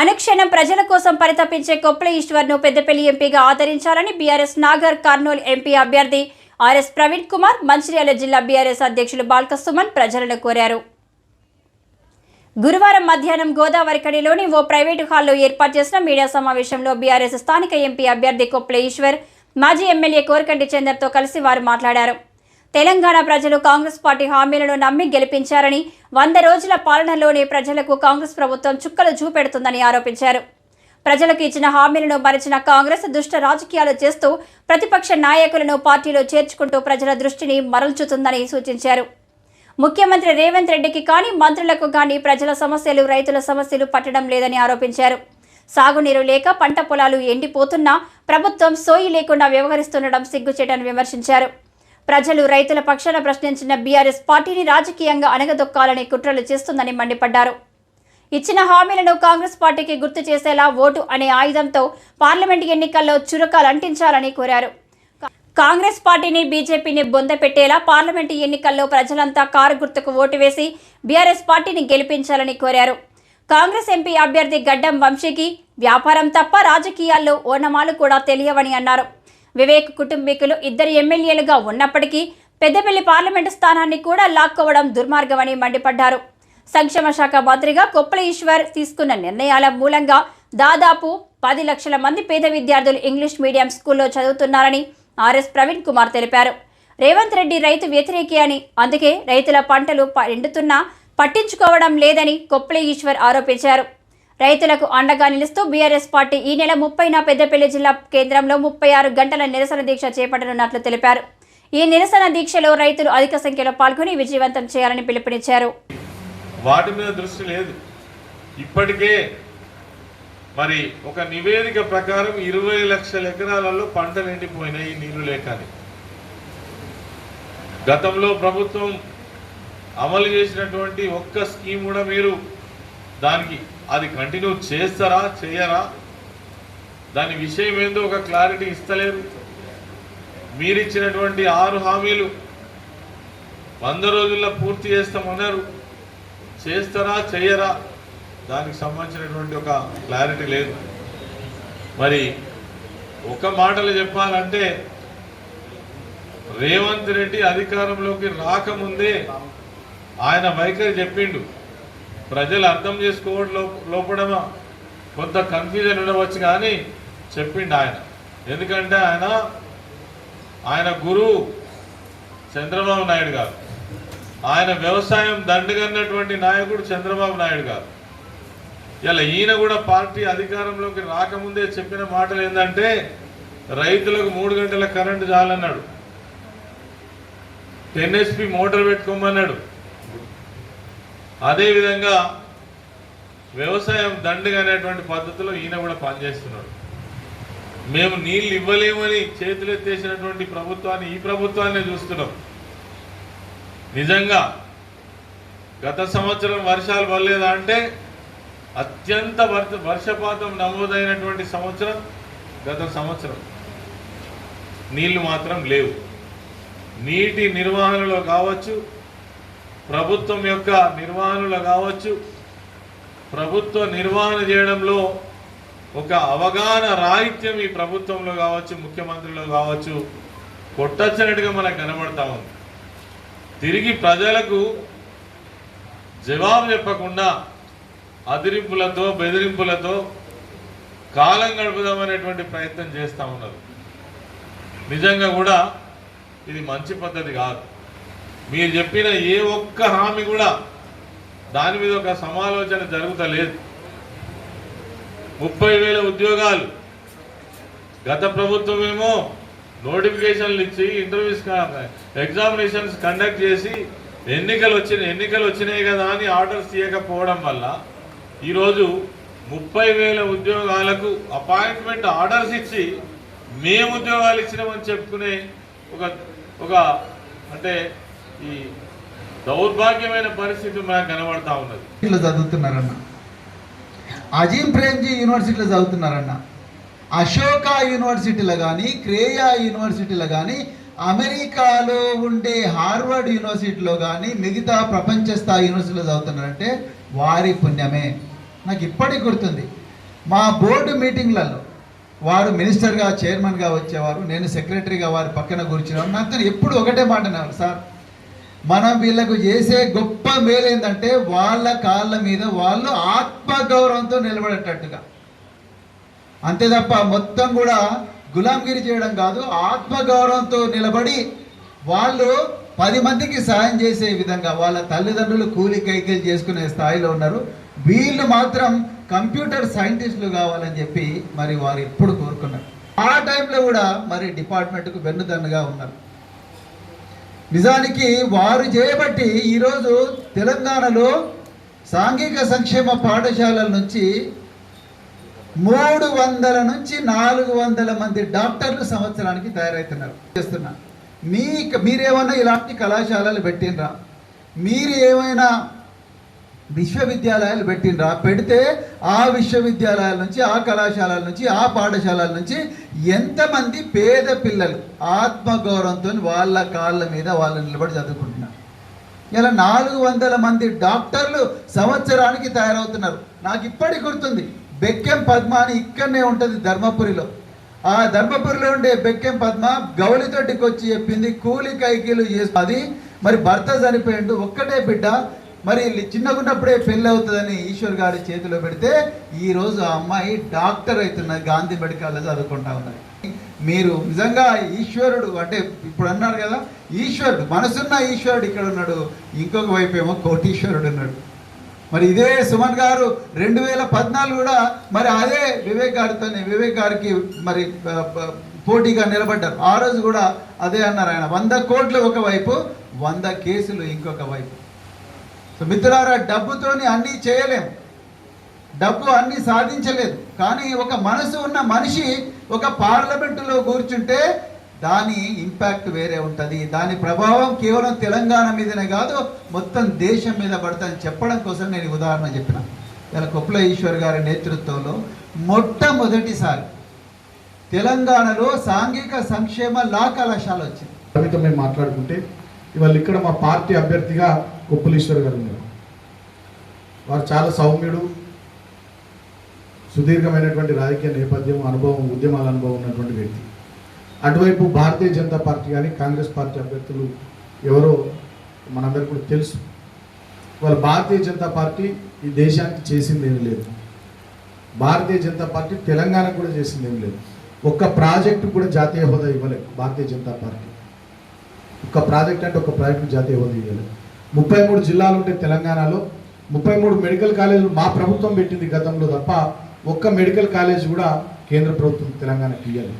అనుక్షణం ప్రజల కోసం పరితపించే కొప్పుల ఈశ్వర్ను పెద్దపల్లి ఎంపీగా ఆదరించాలని బీఆర్ఎస్ నాగర్ కర్నూలు ఎంపీ అభ్యర్థి ఆర్ఎస్ ప్రవీణ్ కుమార్ మంచిర్యాల జిల్లా బీఆర్ఎస్ అధ్యక్షులు బాల్క సుమన్ ప్రజలను కోరారు. గురువారం మధ్యాహ్నం గోదావరి కడిలోని ఓ ప్రైవేటు హాల్లో ఏర్పాటు చేసిన మీడియా సమావేశంలో బీఆర్ఎస్ స్థానిక ఎంపీ అభ్యర్థి కొప్పుల ఈశ్వర్ మాజీ ఎమ్మెల్యే కోరకంటి చందర్తో కలిసి వారు మాట్లాడారు. తెలంగాణ ప్రజలు కాంగ్రెస్ పార్టీ హామీలను నమ్మి గెలిపించారని వంద రోజుల పాలనలోనే ప్రజలకు కాంగ్రెస్ ప్రభుత్వం చుక్కలు చూపెడుతుందని ఆరోపించారు. ప్రజలకు ఇచ్చిన హామీలను మరిచిన కాంగ్రెస్ దుష్ట రాజకీయాలు చేస్తూ ప్రతిపక్ష నాయకులను పార్టీలో చేర్చుకుంటూ ప్రజల దృష్టిని మరల్చుతుందని సూచించారు. ముఖ్యమంత్రి రేవంత్ రెడ్డికి కానీ మంత్రులకు కానీ ప్రజల సమస్యలు రైతుల సమస్యలు పట్టడం లేదని ఆరోపించారు. సాగునీరు లేక పంట పొలాలు ఎండిపోతున్నా ప్రభుత్వం సోయి లేకుండా వ్యవహరిస్తుండడం సిగ్గుచేటని విమర్శించారు. ప్రజలు రైతుల పక్షాన ప్రశ్నించిన బీఆర్ఎస్ పార్టీని రాజకీయంగా అణగదొక్కాలని కుట్రలు చేస్తుందని మండిపడ్డారు. ఇచ్చిన హామీలను కాంగ్రెస్ పార్టీకి గుర్తు చేసేలా ఓటు అనే ఆయుధంతో పార్లమెంట్ ఎన్నికల్లో చురకాలు అంటించాలని కోరారు. కాంగ్రెస్ పార్టీని బీజేపీని బొందపెట్టేలా పార్లమెంటు ఎన్నికల్లో ప్రజలంతా కారు గుర్తుకు ఓటు వేసి బీఆర్ఎస్ పార్టీని గెలిపించాలని కోరారు. కాంగ్రెస్ ఎంపీ అభ్యర్థి గడ్డం వంశీకి వ్యాపారం తప్ప రాజకీయాల్లో ఓనమాలు కూడా తెలియవని అన్నారు. వివేక్ కుటుంబీకులు ఇద్దరు ఎమ్మెల్యేలుగా ఉన్నప్పటికీ పెద్దపల్లి పార్లమెంటు స్థానాన్ని కూడా లాక్కోవడం దుర్మార్గమని మండిపడ్డారు. సంక్షేమ శాఖ మంత్రిగా కొప్పల ఈశ్వర్ తీసుకున్న నిర్ణయాల మూలంగా దాదాపు పది లక్షల మంది పేద విద్యార్థులు ఇంగ్లీష్ మీడియం స్కూల్లో చదువుతున్నారని ఆర్ఎస్ ప్రవీణ్ కుమార్ తెలిపారు. రేవంత్ రెడ్డి రైతు వ్యతిరేకి అని అందుకే రైతుల పంటలు ఎండుతున్నా పట్టించుకోవడం లేదని కొప్పల ఈశ్వర్ ఆరోపించారు. రైతులకు అండగా నిలుస్తూ బీఆర్ఎస్ పార్టీ ఈ నెల ముప్పైన పెద్దపల్లి జిల్లా కేంద్రంలో ముప్పై ఆరు గంటల నిరసన దీక్ష చేపట్టనున్నట్లు తెలిపారు. ఈ నిరసన దీక్షలో రైతులు అధిక సంఖ్యలో పాల్గొని విజయవంతం చేయాలని పిలుపునిచ్చారు. వాటి మీద దృష్టి లేదు. ఇప్పటికే మరి ఒక నివేదిక ప్రకారం ఇరవై లక్షల ఎకరాలలో పంటలు ఎండిపోయినాయి నీళ్ళు లేకని. గతంలో ప్రభుత్వం అమలు చేసినటువంటి ఒక్క స్కీమ్ కూడా మీరు దానికి అది కంటిన్యూ చేస్తారా చేయరా? దాని విషయం ఏందో ఒక క్లారిటీ ఇస్తలేరు. మీరిచ్చినటువంటి ఆరు హామీలు వంద రోజుల్లో పూర్తి చేస్తామన్నారు. చేస్తారా చెయ్యరా దానికి సంబంధించినటువంటి ఒక క్లారిటీ లేదు. మరి ఒక మాటలు చెప్పాలంటే రేవంత్ రెడ్డి అధికారంలోకి రాకముందే ఆయన వైఖరి చెప్పిండు. ప్రజలు అర్థం చేసుకోవడం లో- లోపడమా? కొంత కన్ఫ్యూజన్ ఉండవచ్చు కానీ చెప్పిండు ఆయన. ఎందుకంటే ఆయన ఆయన గురువు చంద్రబాబు నాయుడు గారు. ఆయన వ్యవసాయం దండుగన్నటువంటి నాయకుడు చంద్రబాబు నాయుడు గారు. ఇలా ఈయన కూడా పార్టీ అధికారంలోకి రాకముందే చెప్పిన మాటలు ఏంటంటే రైతులకు మూడు గంటల కరెంటు చాలన్నాడు. టెన్ హెచ్పి మోటార్ పెట్టుకోమన్నాడు. అదేవిధంగా వ్యవసాయం దండుగా అనేటువంటి పద్ధతిలో ఈయన కూడా పనిచేస్తున్నాడు. మేము నీళ్ళు ఇవ్వలేమని చేతులెత్తేసినటువంటి ప్రభుత్వాన్ని ఈ ప్రభుత్వాన్ని చూస్తున్నాం. నిజంగా గత సంవత్సరం వర్షాలు పడలేదా అంటే అత్యంత వర్ష వర్షపాతం నమోదైనటువంటి సంవత్సరం గత సంవత్సరం. నీళ్ళు మాత్రం లేవు. నీటి నిర్వహణలో కావచ్చు ప్రభుత్వం యొక్క నిర్వహణలో కావచ్చు ప్రభుత్వ నిర్వహణ చేయడంలో ఒక అవగాహన రాహిత్యం ఈ ప్రభుత్వంలో కావచ్చు ముఖ్యమంత్రిలో కావచ్చు కొట్టచ్చినట్టుగా మనకు కనబడతా ఉంది. తిరిగి ప్రజలకు జవాబు చెప్పకుండా అదిరింపులతో బెదిరింపులతో కాలం గడుపుదామనేటువంటి ప్రయత్నం చేస్తూ ఉన్నారు. నిజంగా కూడా ఇది మంచి పద్ధతి కాదు. మీరు చెప్పిన ఏ ఒక్క హామీ కూడా దాని మీద ఒక సమాలోచన జరుగుతలేదు. ముప్పై వేల ఉద్యోగాలు. గత ప్రభుత్వం ఏమో నోటిఫికేషన్లు ఇచ్చి ఇంటర్వ్యూస్ ఎగ్జామినేషన్స్ కండక్ట్ చేసి ఎన్నికలు వచ్చిన ఎన్నికలు వచ్చినాయి కదా అని ఆర్డర్స్ తీయకపోవడం వల్ల ఈరోజు ముప్పై వేల ఉద్యోగాలకు అపాయింట్మెంట్ ఆర్డర్స్ ఇచ్చి మేము ఉద్యోగాలు ఇచ్చినామని చెప్పుకునే ఒక ఒక అంటే ఈ దౌర్భాగ్యమైన పరిస్థితి మనకు కనబడతా ఉన్నది. యూనివర్సిటీలో చదువుతున్నారన్న. అజీం ప్రేమ్జీ యూనివర్సిటీలో చదువుతున్నారన్న. అశోక యూనివర్సిటీలో కానీ క్రేయా యూనివర్సిటీలో కానీ అమెరికాలో ఉండే హార్వర్డ్ యూనివర్సిటీలో కానీ మిగతా ప్రపంచ స్థాయి యూనివర్సిటీలో చదువుతున్నారంటే వారి పుణ్యమే. నాకు ఇప్పటికి గుర్తుంది. మా బోర్డు మీటింగ్లలో వారు మినిస్టర్గా చైర్మన్గా వచ్చేవారు నేను సెక్రటరీగా వారి పక్కన కూర్చునేవారు నాతో ఎప్పుడు ఒకటే మాట సార్ మనం వీళ్ళకు చేసే గొప్ప మేలు ఏంటంటే వాళ్ళ కాళ్ళ మీద వాళ్ళు ఆత్మగౌరవంతో నిలబడేటట్టుగా. అంతే తప్ప మొత్తం కూడా గులాంగిరి చేయడం కాదు ఆత్మగౌరవంతో నిలబడి వాళ్ళు పది మందికి సాయం చేసే విధంగా వాళ్ళ తల్లిదండ్రులు కూలి కైకిలు చేసుకునే స్థాయిలో ఉన్నారు. వీళ్ళు మాత్రం కంప్యూటర్ సైంటిస్టులు కావాలని చెప్పి మరి వారు ఎప్పుడు కోరుకున్నారు. ఆ టైంలో కూడా మరి డిపార్ట్మెంట్కు వెన్నుదన్నుగా ఉన్నారు. నిజానికి వారు చేయబట్టి ఈరోజు తెలంగాణలో సాంఘిక సంక్షేమ పాఠశాలల నుంచి మూడు వందల నుంచి నాలుగు వందల మంది డాక్టర్లు సంవత్సరానికి తయారవుతున్నారు చేస్తున్నారు మీ మీరేమైనా ఇలాంటి కళాశాలలు పెట్టినరా మీరు ఏమైనా విశ్వవిద్యాలయాలు పెట్టిండ్రు. పెడితే ఆ విశ్వవిద్యాలయాల నుంచి ఆ కళాశాలల నుంచి ఆ పాఠశాలల నుంచి ఎంతమంది పేద పిల్లలు ఆత్మగౌరవంతో వాళ్ళ కాళ్ళ మీద వాళ్ళు నిలబడి చదువుకుంటున్నారు. ఇలా నాలుగు వందల మంది డాక్టర్లు సంవత్సరానికి తయారవుతున్నారు. నాకు ఇప్పటికి గుర్తుంది బెక్కెం పద్మ అని ఇక్కడనే ఉంటుంది ధర్మపురిలో. ఆ ధర్మపురిలో ఉండే బెక్కెం పద్మ గౌలితోటికి వచ్చి చెప్పింది కూలి కైకీలు చేసి అది మరి భర్త చనిపోయిండు ఒక్కటే బిడ్డ మరి చిన్నగున్నప్పుడే పెళ్ళి అవుతుందని ఈశ్వర్ గారి చేతిలో పెడితే ఈ రోజు ఆ అమ్మాయి డాక్టర్ అవుతున్నది గాంధీ మెడికల్లో చదువుకుంటా ఉన్నది. మీరు నిజంగా ఈశ్వరుడు అంటే ఇప్పుడు అన్నారు కదా ఈశ్వరుడు మనసున్న ఈశ్వరుడు ఇక్కడ ఉన్నాడు ఇంకొక వైపు ఏమో కోటీశ్వరుడు ఉన్నాడు. మరి ఇదే సుమన్ గారు రెండు వేల పద్నాలుగు కూడా మరి అదే వివేక్ గారితోనే వివేక్ గారికి మరి పోటీగా నిలబడ్డారు. ఆ రోజు కూడా అదే అన్నారు ఆయన. వంద కోట్లు ఒకవైపు వంద కేసులు ఇంకొక వైపు. సో మిత్రులారా డబ్బుతోని అన్నీ చేయలేము. డబ్బు అన్నీ సాధించలేదు. కానీ ఒక మనసు ఉన్న మనిషి ఒక పార్లమెంటులో కూర్చుంటే దాని ఇంపాక్ట్ వేరే ఉంటుంది. దాని ప్రభావం కేవలం తెలంగాణ మీదనే కాదు మొత్తం దేశం మీద పడుతుందని చెప్పడం కోసం నేను ఉదాహరణ చెప్పిన. ఇలా కొప్పుల ఈశ్వర్ గారి నేతృత్వంలో మొట్టమొదటిసారి తెలంగాణలో సాంఘిక సంక్షేమ లా కళాశాల వచ్చింది. కవిత మేము మాట్లాడుకుంటే ఇవాళ ఇక్కడ మా పార్టీ అభ్యర్థిగా కొప్పులీశ్వర్ గారు ఉన్నారు. వారు చాలా సౌమ్యుడు సుదీర్ఘమైనటువంటి రాజకీయ నేపథ్యం అనుభవం ఉద్యమాల అనుభవం ఉన్నటువంటి వ్యక్తి. అటువైపు భారతీయ జనతా పార్టీ కానీ కాంగ్రెస్ పార్టీ అభ్యర్థులు ఎవరో మనందరికీ కూడా తెలుసు. వాళ్ళ భారతీయ జనతా పార్టీ ఈ దేశానికి చేసింది ఏమీ లేదు. భారతీయ జనతా పార్టీ తెలంగాణకు కూడా చేసింది ఏమీ లేదు. ఒక్క ప్రాజెక్టు కూడా జాతీయ హోదా ఇవ్వలేదు భారతీయ జనతా పార్టీ. ఒక ప్రాజెక్ట్ అంటే ఒక ప్రాజెక్ట్ జాతీయ హోదా ఇవ్వాలి. ముప్పై మూడు జిల్లాలు ఉంటే తెలంగాణలో. ముప్పై మూడు మెడికల్ కాలేజీలు మా ప్రభుత్వం పెట్టింది గతంలో తప్ప ఒక్క మెడికల్ కాలేజ్ కూడా కేంద్ర ప్రభుత్వం తెలంగాణకి ఇవ్వాలి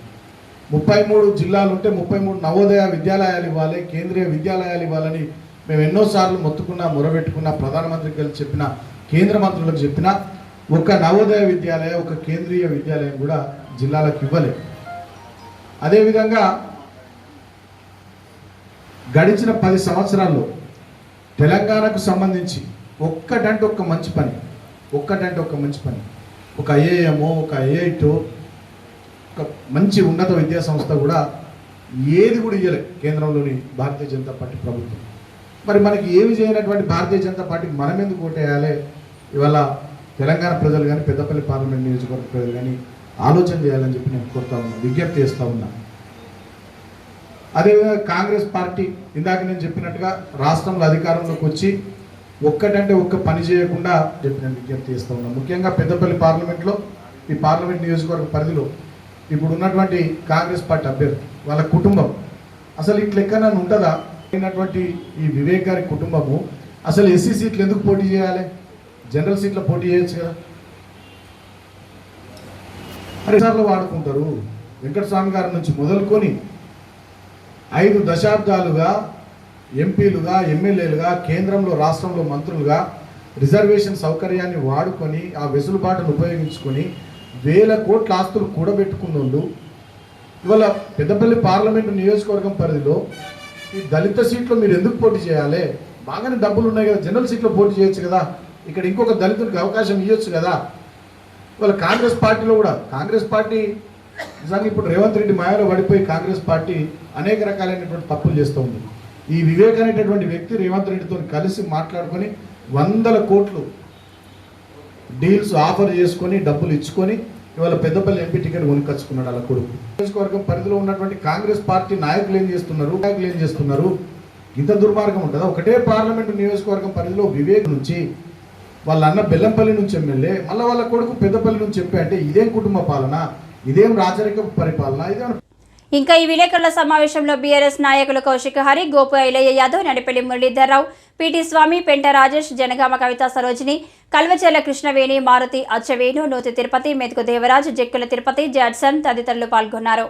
ముప్పై మూడు జిల్లాలు ఉంటే ముప్పై మూడు నవోదయ విద్యాలయాలు ఇవ్వాలి కేంద్రీయ విద్యాలయాలు ఇవ్వాలని మేము ఎన్నోసార్లు మొత్తుకున్నా మొరబెట్టుకున్నా ప్రధానమంత్రికి వెళ్ళి చెప్పిన కేంద్ర మంత్రులకు చెప్పినా ఒక నవోదయ విద్యాలయం ఒక కేంద్రీయ విద్యాలయం కూడా జిల్లాలకు ఇవ్వలేదు. అదేవిధంగా గడిచిన పది సంవత్సరాల్లో తెలంగాణకు సంబంధించి ఒక్కటంటే ఒక్క మంచి పని ఒక్కటంటే ఒక్క మంచి పని. ఒక ఐఏఎమో ఒక ఐఐటో ఒక మంచి ఉన్నత విద్యా సంస్థ కూడా ఏది కూడా ఇవ్వలే కేంద్రంలోని భారతీయ జనతా పార్టీ ప్రభుత్వం. మరి మనకి ఏమి చేయనటువంటి భారతీయ జనతా పార్టీకి మనం ఎందుకు ఓటేయాలి ఇవాళ తెలంగాణ ప్రజలు కానీ పెద్దపల్లి పార్లమెంట్ నియోజకవర్గ ప్రజలు కానీ ఆలోచన చేయాలని చెప్పి నేను కోరుతా ఉన్నా విజ్ఞప్తి చేస్తూ ఉన్నా. అదేవిధంగా కాంగ్రెస్ పార్టీ ఇందాక నేను చెప్పినట్టుగా రాష్ట్రంలో అధికారంలోకి వచ్చి ఒక్కటంటే ఒక్క పని చేయకుండా చెప్పి నేను విజ్ఞప్తి చేస్తూ ఉన్నా. ముఖ్యంగా పెద్దపల్లి పార్లమెంట్లో ఈ పార్లమెంట్ నియోజకవర్గ పరిధిలో ఇప్పుడు ఉన్నటువంటి కాంగ్రెస్ పార్టీ అభ్యర్థి వాళ్ళ కుటుంబం. అసలు ఇట్లా ఎక్కడైనా ఉంటుందా? అయినటువంటి ఈ వివేక్ గారి కుటుంబము అసలు ఎస్సీ సీట్లు ఎందుకు పోటీ చేయాలి? జనరల్ సీట్లో పోటీ చేయొచ్చు కదా. మరి సార్లు వాడుకుంటారు. వెంకటస్వామి గారి నుంచి మొదలుకొని ఐదు దశాబ్దాలుగా ఎంపీలుగా ఎమ్మెల్యేలుగా కేంద్రంలో రాష్ట్రంలో మంత్రులుగా రిజర్వేషన్ సౌకర్యాన్ని వాడుకొని ఆ వెసులుబాటును ఉపయోగించుకొని వేల కోట్ల ఆస్తులు కూడబెట్టుకున్నోళ్ళు. ఇవాళ పెద్దపల్లి పార్లమెంటు నియోజకవర్గం పరిధిలో ఈ దళిత సీట్లో మీరు ఎందుకు పోటీ చేయాలి? బాగానే డబ్బులు ఉన్నాయి కదా జనరల్ సీట్లో పోటీ చేయొచ్చు కదా. ఇక్కడ ఇంకొక దళితుడికి అవకాశం ఇవ్వచ్చు కదా. ఇవాళ కాంగ్రెస్ పార్టీలో కూడా కాంగ్రెస్ పార్టీ నిజంగా ఇప్పుడు రేవంత్ రెడ్డి మాయలో పడిపోయి కాంగ్రెస్ పార్టీ అనేక రకాలైనటువంటి తప్పులు చేస్తూ ఉంది. ఈ వివేక్ అనేటటువంటి వ్యక్తి రేవంత్ రెడ్డితో కలిసి మాట్లాడుకొని వందల కోట్లు డీల్స్ ఆఫర్ చేసుకొని డబ్బులు ఇచ్చుకొని ఇవాళ పెద్దపల్లి ఎంపీ టికెట్ కొనుకొచ్చుకున్నాడు అలా కొడుకు. నియోజకవర్గం పరిధిలో ఉన్నటువంటి కాంగ్రెస్ పార్టీ నాయకులు ఏం చేస్తున్నారు? నాయకులు ఏం చేస్తున్నారు? ఇంత దుర్మార్గం ఉంటుందా? ఒకటే పార్లమెంటు నియోజకవర్గం పరిధిలో వివేక్ నుంచి వాళ్ళ అన్న బెల్లంపల్లి నుంచి ఎమ్మెల్యే మళ్ళీ వాళ్ళ కొడుకు పెద్దపల్లి నుంచి చెప్పి అంటే ఇదేం కుటుంబ పాలన? ఇదేం రాజరిక పరిపాలన? ఇదేం ఇంకా ఈ విలేకరుల సమావేశంలో బీఆర్ఎస్ నాయకులు కౌశిక్ హరి గోపు ఐలయ్య యాదవ్ నడిపెల్లి మురళీధర్రావు పిటి స్వామి పెంట రాజేష్ జనగామ కవిత సరోజిని కల్వచెర్ల కృష్ణవేణి మారుతి అచ్చవేణు నూతి తిరుపతి మెతుకు దేవరాజ్ జక్కుల తిరుపతి జాడ్సన్ తదితరులు పాల్గొన్నారు.